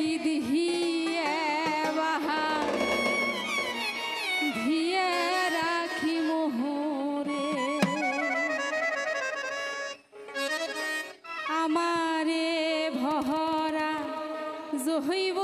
কি দিহিয়ে বাহা ধিয়ে রাখি মোহরে আমারে ভহরা জহইব